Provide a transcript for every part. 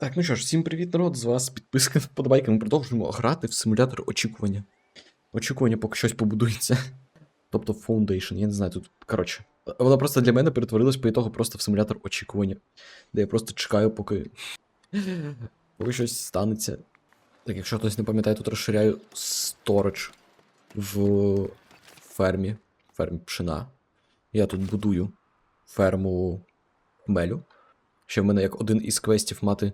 Так, ну що ж, всім привіт, народ, з вас підписка вподобайки. Ми продовжуємо грати в симулятор очікування. Очікування, поки щось побудується. Тобто Foundation, я не знаю, тут. Коротше, воно просто для мене перетворилось по ітогу просто в симулятор очікування. Де я просто чекаю, поки. поки щось станеться. Так, якщо хтось не пам'ятає, тут розширяю сторож в фермі. Фермі пшена. Я тут будую ферму хмелю. Ще в мене як один із квестів мати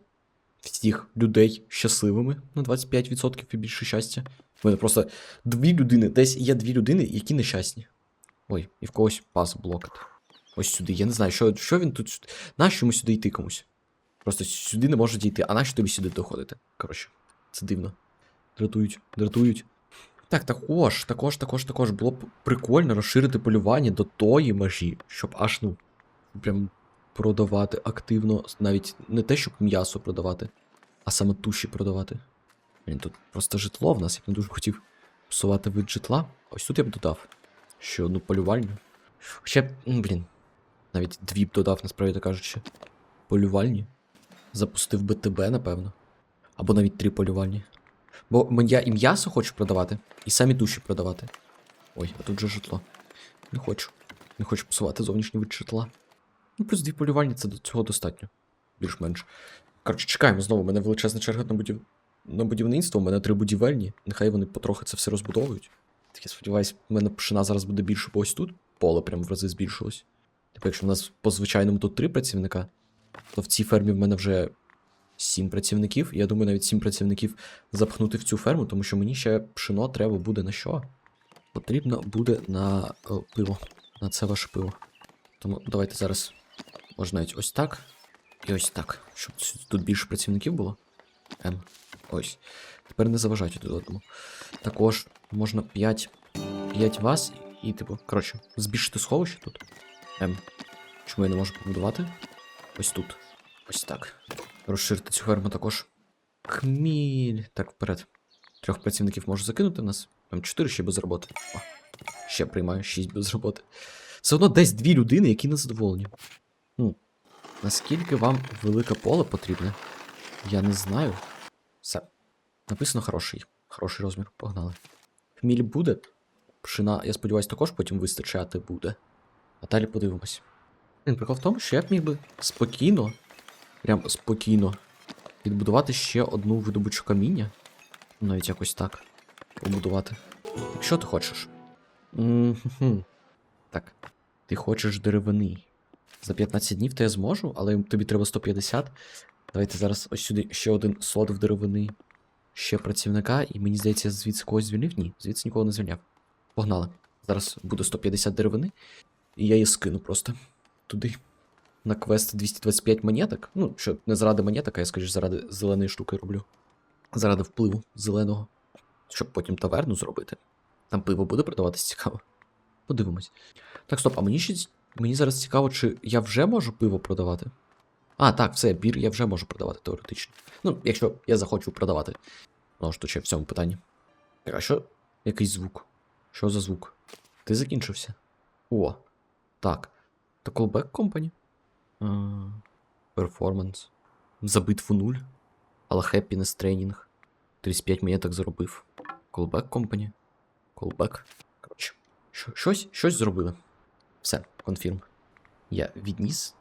всіх людей щасливими на 25% і більше щастя. У мене просто дві людини, десь є дві людини, які нещасні. Ой, і в когось пас блокет. Ось сюди. Я не знаю, що, що він тут. Нащо йому сюди йти комусь? Просто сюди не може дійти, а нащо тобі сюди доходити? Коротше, це дивно. Дратують, дратують. Так, також, також, також, також було б прикольно розширити полювання до тої межі, щоб аж ну. Прям продавати активно, навіть не те, щоб м'ясо продавати, а саме туші продавати. Блін, тут просто житло в нас, я б не дуже хотів псувати вид житла. Ось тут я б додав ще одну полювальню. Хоча, б, блін, навіть дві б додав, насправді кажучи. Полювальні. Запустив би тебе, напевно. Або навіть три полювальні. Бо я і м'ясо хочу продавати, і самі туші продавати. Ой, а тут же житло. Не хочу. Не хочу псувати зовнішній вид житла. Ну, плюс дві полювальні це до цього достатньо. Більш-менш. Коротше, чекаємо знову. У мене величезна черга на, будів... на будівництво, у мене три будівельні. Нехай вони потрохи це все розбудовують. Так я сподіваюся, в мене пшена зараз буде більше, бо ось тут поле прям в рази збільшилось. Типу, якщо в нас по звичайному тут три працівника, то в цій фермі в мене вже сім працівників. Я думаю, навіть сім працівників запхнути в цю ферму, тому що мені ще пшено треба буде на що? Потрібно буде на о, пиво. На це ваше пиво. Тому давайте зараз можна навіть ось так. І ось так. Щоб тут більше працівників було. М. Ось. Тепер не заважайте один одному. Також можна 5, 5 вас і, типу, коротше, збільшити сховище тут. М. Чому я не можу побудувати? Ось тут. Ось так. Розширити цю ферму також. Хміль. Так, вперед. Трьох працівників можу закинути в нас. Там 4 ще без роботи. О, ще приймаю 6 без роботи. Все одно десь дві людини, які незадоволені. Наскільки вам велике поле потрібне? Я не знаю. Все. Написано хороший. Хороший розмір. Погнали. Хміль буде. Пшина, я сподіваюся, також потім вистачати буде. А далі подивимось. Прикол в тому, що я б міг би спокійно, прям спокійно, відбудувати ще одну видобучу каміння. Навіть якось так. Побудувати. Якщо ти хочеш. М-хм-хм. Так. Ти хочеш деревини. За 15 днів то я зможу, але тобі треба 150. Давайте зараз ось сюди ще один слот в деревини. Ще працівника, і мені здається, звідси когось звільнив? Ні, звідси нікого не звільняв. Погнали. Зараз буде 150 деревини, і я її скину просто туди. На квест 225 монеток. Ну, що не заради монеток, а я скажу, заради зеленої штуки роблю. Заради впливу зеленого. Щоб потім таверну зробити. Там пиво буде продаватись цікаво. Подивимось. Так, стоп, а мені ще мені зараз цікаво, чи я вже можу пиво продавати? А, так, все, бір я вже можу продавати теоретично. Ну, якщо я захочу продавати. Ну, то ще в цьому питанні. А що? Якийсь звук? Що за звук? Ти закінчився? О. Так. То callback company? Перформанс. За битву 0. Але happiness тренінг. 35 монеток заробив. Callback company. Callback. Коротше. Щось, щось зробили. Все, конфірм. Я відніс.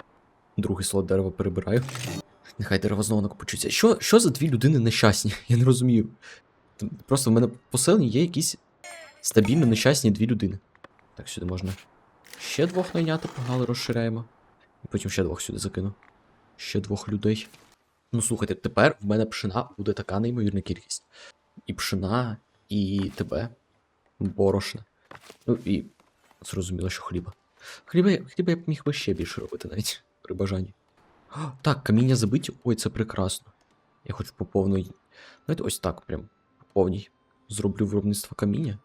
Другий слот дерева перебираю. Нехай дерево знову накопичується. Що, що за дві людини нещасні? Я не розумію. Просто в мене поселені є якісь стабільно нещасні дві людини. Так, сюди можна ще двох найняти, погнали, розширяємо. І потім ще двох сюди закину. Ще двох людей. Ну, слухайте, тепер в мене пшена буде така неймовірна кількість. І пшена, і тебе. Борошна. Ну і зрозуміло, що хліба. Хліба, я- б міг би ще більше робити навіть при бажанні. А, Так, каміння забиті. Ой, це прекрасно. Я хочу по повній. Знаєте, ось так прям по повній. Зроблю виробництво каміння.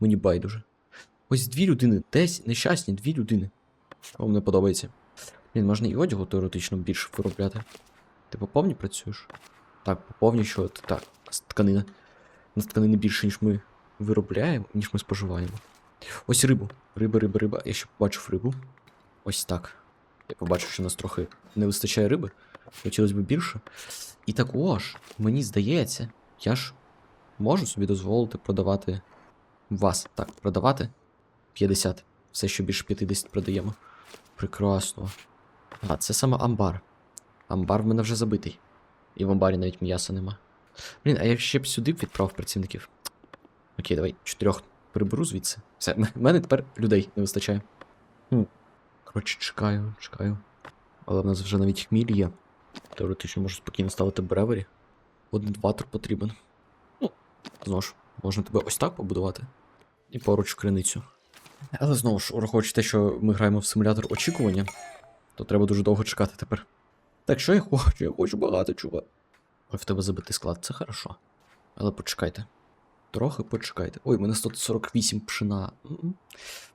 Мені байдуже. Ось дві людини, десь нещасні, дві людини. Вам не подобається. Блін, можна і одягу теоретично більше виробляти. Ти по повній працюєш? Так, по повній що так. Тканина. У нас тканини більше, ніж ми виробляємо, ніж ми споживаємо. Ось рибу. Риба, риба, риба. Я ще побачив рибу. Ось так. Я побачив, що нас трохи не вистачає риби. Хотілося б більше. І також, мені здається, я ж можу собі дозволити продавати вас. Так, продавати 50. Все, що більше 50 продаємо. Прекрасно. А, це саме амбар. Амбар в мене вже забитий. І в амбарі навіть м'яса нема. Блін, а я ще б сюди відправив працівників. Окей, давай чотирьох приберу звідси. Все, в мене тепер людей не вистачає. Хм. Коротше, чекаю, чекаю. Але в нас вже навіть хміль є. Теоретично можу спокійно ставити бревері. Один ватер потрібен. Ну, знову ж, можна тебе ось так побудувати. І поруч криницю. Але знову ж, враховуючи те, що ми граємо в симулятор очікування, то треба дуже довго чекати тепер. Так, що я хочу? Я хочу багато чого. Ой, в тебе забитий склад, це хорошо. Але почекайте. Трохи почекайте. Ой, мене 148 пшена.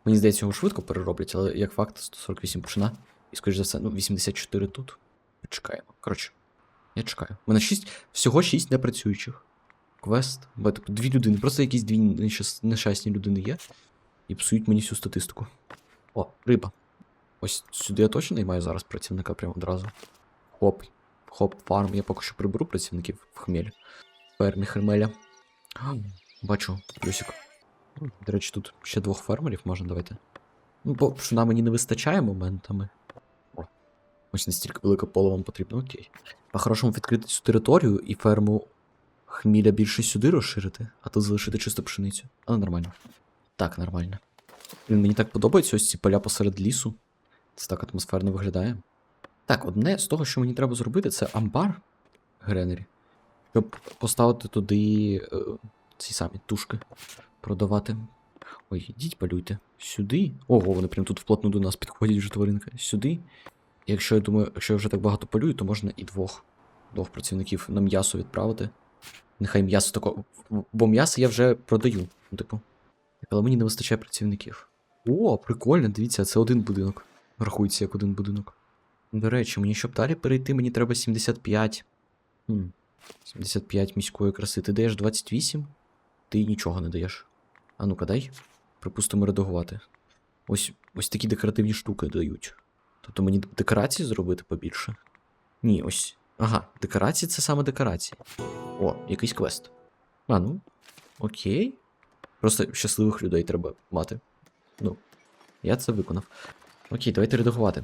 Мені здається, його швидко перероблять, але як факт, 148 пшена. І, скоріш за все, ну, 84 тут. Почекаємо. Коротше, я чекаю. У мене 6, всього 6 непрацюючих. Квест. Бо, типу, дві людини, просто якісь дві нещасні людини є. І псують мені всю статистику. О, риба. Ось сюди я точно наймаю зараз працівника прямо одразу. Хоп. Хоп, фарм. Я поки що приберу працівників в хмель. Фермі хмеля. Бачу, плюсик. Ну, До речі, тут ще двох фермерів можна давайте. Ну, бо пшена мені не вистачає моментами. Ось настільки велике поле вам потрібно, окей. По-хорошому відкрити цю територію і ферму хміля більше сюди розширити, а тут залишити чисто пшеницю. Але нормально. Так, нормально. Блін, мені так подобаються ось ці поля посеред лісу. Це так атмосферно виглядає. Так, одне з того, що мені треба зробити, це амбар Гренері. Щоб поставити туди е, ці самі тушки продавати. Ой, ідіть полюйте. Сюди. Ого, вони прям тут вплотну до нас підходять вже тваринка. Сюди. Якщо я думаю, якщо я вже так багато полюю, то можна і двох. Двох працівників на м'ясо відправити. Нехай м'ясо тако. Бо м'ясо я вже продаю. Ну, типу. Але мені не вистачає працівників. О, прикольно, дивіться, це один будинок. Рахується як один будинок. До речі, мені щоб далі перейти, мені треба 75. Хм. 75 міської краси. Ти даєш 28? Ти нічого не даєш. А ну-ка дай. Припустимо, редагувати. Ось ось такі декоративні штуки дають. Тобто мені декорації зробити побільше? Ні, ось. Ага, декорації це саме декорації. О, якийсь квест. А, ну. Окей. Просто щасливих людей треба мати. Ну, я це виконав. Окей, давайте редагувати.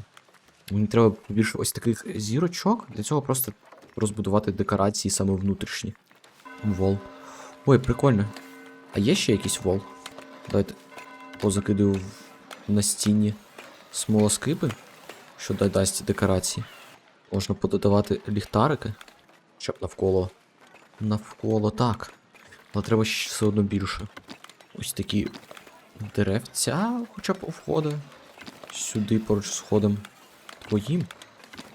Мені треба більше ось таких зірочок. Для цього просто розбудувати декорації саме внутрішні. Вол. Ой, прикольно. А є ще якийсь вол? Давайте позакидаю на стіні смолоскипи, що додасть декорації. Можна пододавати ліхтарики, щоб навколо. Навколо так. Але треба ще все одно більше. Ось такі деревця, хоча б у входи. Сюди поруч з входом твоїм.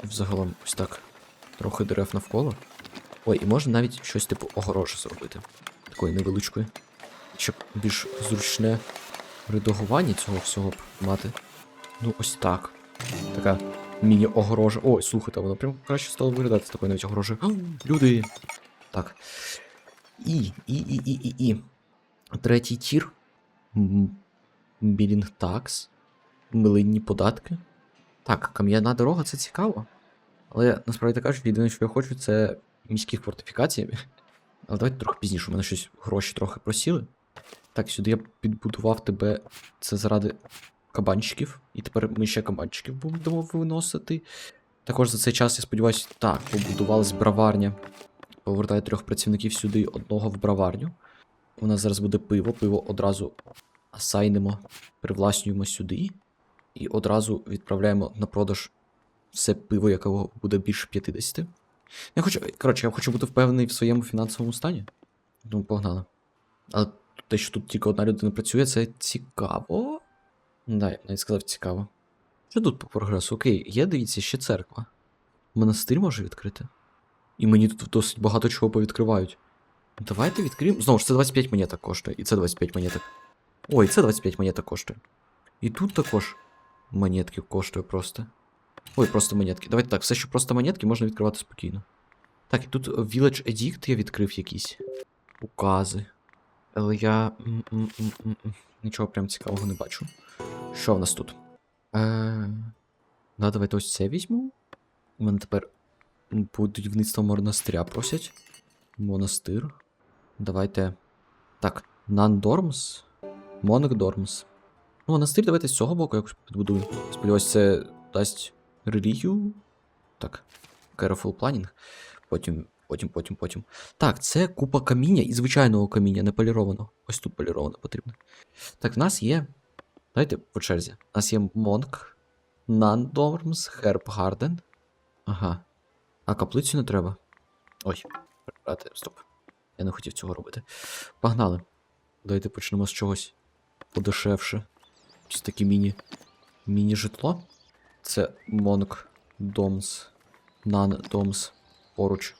Взагалом, ось так. Трохи дерев навколо. Ой, і можна навіть щось типу огорожі зробити. Такої невеличкої. Щоб більш зручне редагування цього всього мати. Ну, ось так. Така міні-огорожа. Ой, слухайте, воно прям краще стало виглядати з такої навіть огорожі. О, люди. Так. І, і, і, і, і, і. Третій тір. Білінг такс. Милинні податки. Так, кам'яна дорога це цікаво. Але насправді так кажуть, єдине, що я хочу, це міських фортифікацій. Але давайте трохи пізніше, у мене щось гроші трохи просіли. Так, сюди я підбудував тебе. Це заради кабанчиків. І тепер ми ще кабанчиків будемо виносити. Також за цей час, я сподіваюся, так, побудувалась браварня. Повертаю трьох працівників сюди, одного в браварню. У нас зараз буде пиво. Пиво одразу асайнемо, привласнюємо сюди. І одразу відправляємо на продаж все пиво, якого буде більше 50. Я хочу. Коротше, я хочу бути впевнений в своєму фінансовому стані. Тому погнали. Але те, що тут тільки одна людина працює, це цікаво. Да, я б навіть сказав цікаво. Що тут по прогресу? Окей, є, дивіться, ще церква. Монастир може відкрити. І мені тут досить багато чого повідкривають. Давайте відкриємо. Знову ж, це 25 монеток коштує, і це 25 монеток. Ой, це 25 монеток коштує. І тут також монетки коштує просто. Ой, просто монетки. Давайте так, все, що просто монетки, можна відкривати спокійно. Так, і тут Village Edict я відкрив якісь укази. Але я. м, м, м, м, м, Нічого прям цікавого не бачу. Що в нас тут? Е... Да, давайте ось це візьму. У мене тепер Будівництво монастиря просять. Монастир. Давайте. Так, Нандормс. Монкдормс. Ну, монастир давайте з цього боку якось підбудуємо. Сподіваюсь, це дасть релігію. Так. Careful planning. Потім, потім, потім, потім. Так, це купа каміння і звичайного каміння, не полірованого. Ось тут поліровано потрібно. Так, в нас є. Давайте по черзі. У нас є Монк, Нандормс, Херб Гарден. Ага. А каплицю не треба. Ой, стоп. Я не хотів цього робити. Погнали. Давайте почнемо з чогось подешевше. Ось таке міні. Міні-житло. Це Монк Домс. Нан Домс. Поруч.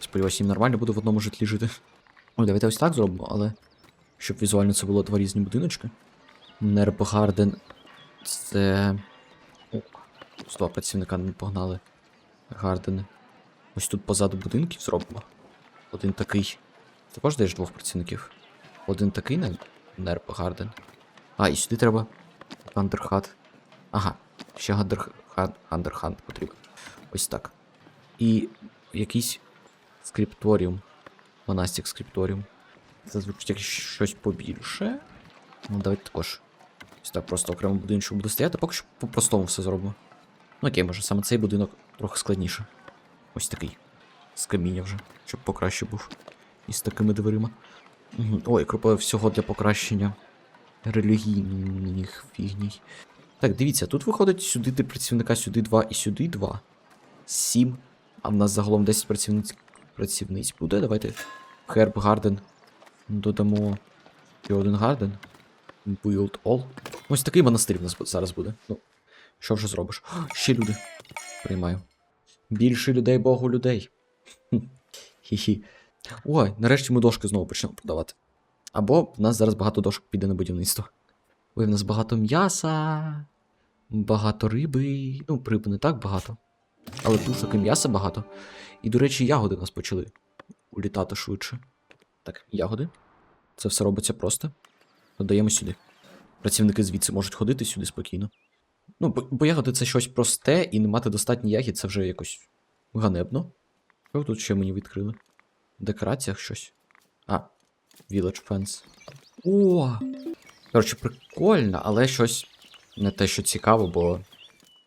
Сподіваюся, їм нормально буде в одному житлі жити. Ой, давайте ось так зробимо, але. Щоб візуально це було два різні будиночки. Нербгарден. Це. Два працівника не погнали. Гардени. Ось тут позаду будинків зробимо. Один такий. Також даєш двох працівників. Один такий на Нерп Гарден. А, і сюди треба. Гандерхат. Ага, ще Гандерхант потрібен. Ось так. І якийсь скрипторіум. Монастик скрипторіум. Це звучить як щось побільше. Ну, давайте також. Ось так просто окремо будиночок буде стояти, поки що по-простому все зробимо. Ну окей, може саме цей будинок трохи складніше. Ось такий. З каміння вже, щоб покраще був. І з такими дверима. Ой, крупа всього для покращення релігійних фігній. Так, дивіться, тут виходить сюди три працівника, сюди два і сюди два. Сім. А в нас загалом 10 працівниць, працівниць буде. Давайте. Херб Гарден. Додамо. І один Гарден. Build all. Ось такий монастир в нас зараз буде. Ну, що вже зробиш? О, ще люди. Приймаю. Більше людей, Богу людей. Хі-хі. Ой, нарешті ми дошки знову почнемо продавати. Або в нас зараз багато дошок піде на будівництво. Ой, в нас багато м'яса, багато риби. Ну, риби не так багато. Але тушок і м'яса багато. І, до речі, ягоди в нас почали улітати швидше. Так, ягоди. Це все робиться просто. Додаємо сюди. Працівники звідси можуть ходити сюди спокійно. Ну, бо, бо ягоди це щось просте, і не мати достатньо ягід це вже якось ганебно. Що тут ще мені відкрили? В декораціях щось. А, Village Fence. О! Коротше, прикольно, але щось не те, що цікаво, бо.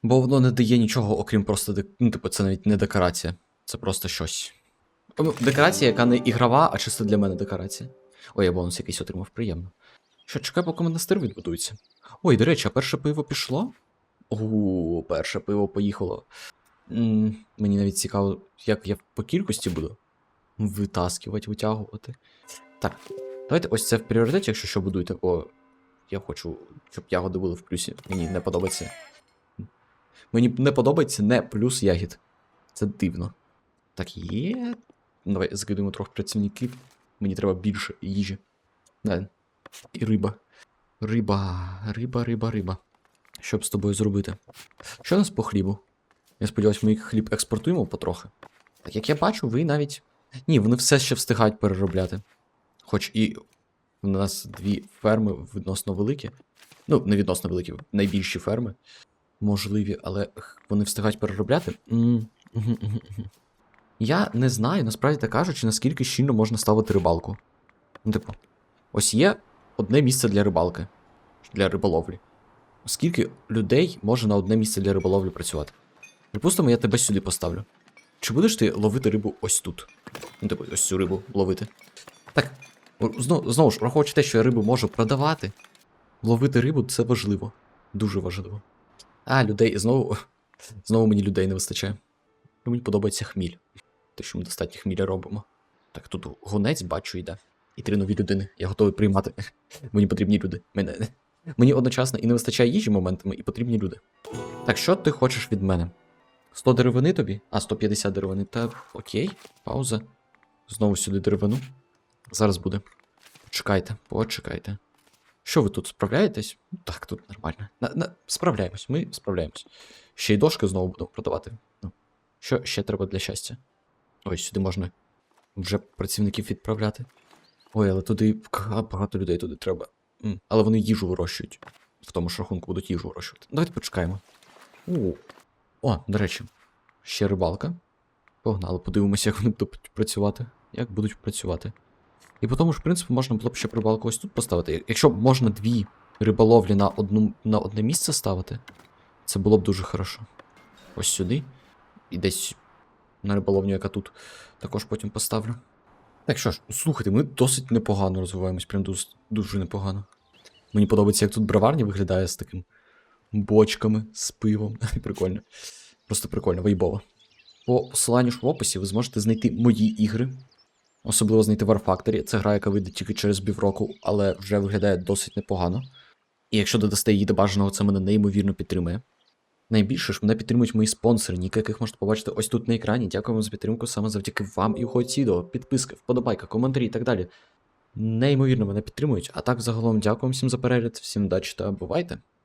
Бо воно не дає нічого, окрім просто. дек- Ну, типу, це навіть не декорація. Це просто щось. Ну, Декорація, яка не ігрова, а чисто для мене декорація. Ой, я бонус якийсь отримав, приємно. Що, чекай, поки монастир відбудується. Ой, до речі, а перше пиво пішло? У, перше пиво поїхало. м мені навіть цікаво, як я по кількості буду витаскувати, витягувати. Так, давайте ось це в пріоритеті, якщо що будуєте, бо я хочу, щоб ягоди були в плюсі. Мені не подобається. Мені не подобається не плюс ягід. Це дивно. Так, є. Давай закидуємо трохи працівників. Мені треба більше їжі. Не. І риба. Риба, риба, риба, риба. Що б з тобою зробити? Що у нас по хлібу? Я сподіваюся, ми хліб експортуємо потрохи. Так як я бачу, ви навіть. Ні, вони все ще встигають переробляти. Хоч і в нас дві ферми відносно великі. Ну, не відносно великі, найбільші ферми. Можливі, але вони встигають переробляти. Я не знаю, насправді так кажучи, наскільки щільно можна ставити рибалку. Ну, типу, ось є одне місце для рибалки, для риболовлі. Скільки людей може на одне місце для риболовлі працювати? Припустимо, я тебе сюди поставлю. Чи будеш ти ловити рибу ось тут? Ну, типу, ось цю рибу ловити. Так, знову, знову ж, враховуючи те, що я рибу можу продавати, ловити рибу це важливо. Дуже важливо. А, людей, знову. Знову мені людей не вистачає. Мені подобається хміль. Те, що ми достатньо хміля робимо. Так, тут гонець бачу йде. І три нові людини. Я готовий приймати. Мені потрібні люди. Мене. Мені одночасно і не вистачає їжі моментами, і потрібні люди. Так, що ти хочеш від мене? 100 деревини тобі? А, 150 деревини. Та окей, пауза. Знову сюди деревину. Зараз буде. Почекайте, почекайте. Що ви тут справляєтесь? Так, тут нормально. На, на, справляємось, ми справляємось. Ще й дошки знову будемо продавати. Ну, що ще треба для щастя? Ой, сюди можна вже працівників відправляти. Ой, але туди багато людей туди треба. Але вони їжу вирощують. В тому ж рахунку будуть їжу вирощувати. Давайте почекаємо. О, О, до речі, ще рибалка. Погнали, подивимося, як вони будуть працювати. Як будуть працювати. І по тому ж принципу можна було б ще рибалку ось тут поставити. Якщо б можна дві риболовлі на, одну, на одне місце ставити, це було б дуже хорошо. Ось сюди. І десь на риболовню, яка тут, також потім поставлю. Так що ж, слухайте, ми досить непогано розвиваємось, прям дуже, дуже непогано. Мені подобається, як тут броварня виглядає з таким бочками, з пивом. Прикольно. Просто прикольно, вайбово. По посиланню ж в описі ви зможете знайти мої ігри. Особливо знайти War. Це гра, яка вийде тільки через півроку, але вже виглядає досить непогано. І якщо додасте її до бажаного, це мене неймовірно підтримує. Найбільше ж мене підтримують мої спонсори, ніки яких можете побачити ось тут на екрані. Дякую вам за підтримку саме завдяки вам і уходь відео, підписки, вподобайка, коментарі і так далі. Неймовірно мене підтримують. А так загалом дякую всім за перегляд, всім удачі та бувайте!